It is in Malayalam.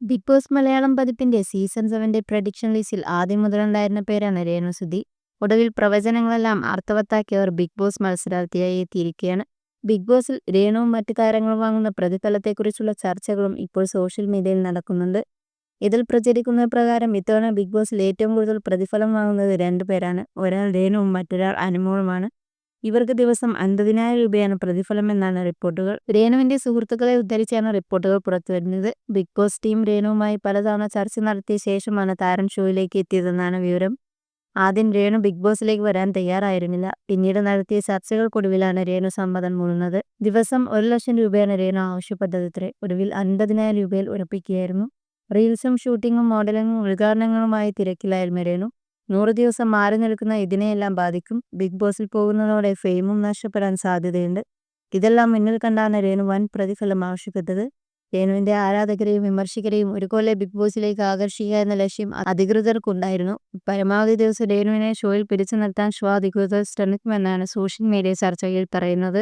ബിഗ് ബോസ് മലയാളം പതിപ്പിന്റെ സീസൺ സെവന്റെ പ്രഡിക്ഷൻ ലിസ്റ്റിൽ ആദ്യം മുതലുണ്ടായിരുന്ന പേരാണ് രേണു സുധി ഒടുവിൽ പ്രവചനങ്ങളെല്ലാം അർത്ഥവത്താക്കി അവർ ബിഗ് ബോസ് മത്സരാർത്ഥിയായി എത്തിയിരിക്കുകയാണ്. ബിഗ് ബോസിൽ രേണുവും മറ്റു താരങ്ങളും വാങ്ങുന്ന പ്രതിഫലത്തെക്കുറിച്ചുള്ള ചർച്ചകളും ഇപ്പോൾ സോഷ്യൽ മീഡിയയിൽ നടക്കുന്നുണ്ട്. ഇതിൽ പ്രചരിക്കുന്ന പ്രകാരം ഇത്തവണ ബിഗ് ബോസിൽ ഏറ്റവും കൂടുതൽ പ്രതിഫലം വാങ്ങുന്നത് രണ്ടു പേരാണ്. ഒരാൾ രേണുവും മറ്റൊരാൾ അനുമോളുമാണ്. ഇവർക്ക് ദിവസം അൻപതിനായിരം രൂപയാണ് പ്രതിഫലം എന്നാണ് റിപ്പോർട്ടുകൾ. രേണുവിന്റെ സുഹൃത്തുക്കളെ ഉദ്ധരിച്ചാണ് റിപ്പോർട്ടുകൾ പുറത്തുവരുന്നത് ബിഗ് ബോസ് ടീം രേണുവുമായി പലതവണ ചർച്ച നടത്തിയ ശേഷമാണ് താരം ഷോയിലേക്ക് എത്തിയതെന്നാണ് വിവരം. ആദ്യം രേണു ബിഗ് ബോസിലേക്ക് വരാൻ തയ്യാറായിരുന്നില്ല. പിന്നീട് നടത്തിയ ചർച്ചകൾക്കൊടുവിലാണ് രേണു സമ്മതം മൂളുന്നത്. ദിവസം ഒരു ലക്ഷം രൂപയാണ് രേണു ആവശ്യപ്പെട്ടതത്രേ ഒടുവിൽ അൻപതിനായിരം രൂപയിൽ ഉറപ്പിക്കുകയായിരുന്നു. റീൽസും ഷൂട്ടിങ്ങും മോഡലിങ്ങും ഉദ്ഘാടനങ്ങളുമായി തിരക്കിലായിരുന്നു രേണു. നൂറ് ദിവസം മാറി നിൽക്കുന്ന ഇതിനെയെല്ലാം ബാധിക്കും. ബിഗ് ബോസിൽ പോകുന്നതോടെ ഫെയിമും നഷ്ടപ്പെടാൻ സാധ്യതയുണ്ട്. ഇതെല്ലാം മുന്നിൽ കണ്ടാണ് രേണു വൻ പ്രതിഫലം ആവശ്യപ്പെട്ടത്. രേണുവിന്റെ ആരാധകരെയും വിമർശകരെയും ഒരുപോലെ ബിഗ് ബോസിലേക്ക് ആകർഷിക്കുക എന്ന ലക്ഷ്യം അധികൃതർക്കുണ്ടായിരുന്നു. പരമാവധി ദിവസം രേണുവിനെ ഷോയിൽ പിടിച്ചു നിർത്താൻ ഷോ അധികൃതർ ശ്രമിക്കുമെന്നാണ് സോഷ്യൽ മീഡിയ ചർച്ചയിൽ പറയുന്നത്.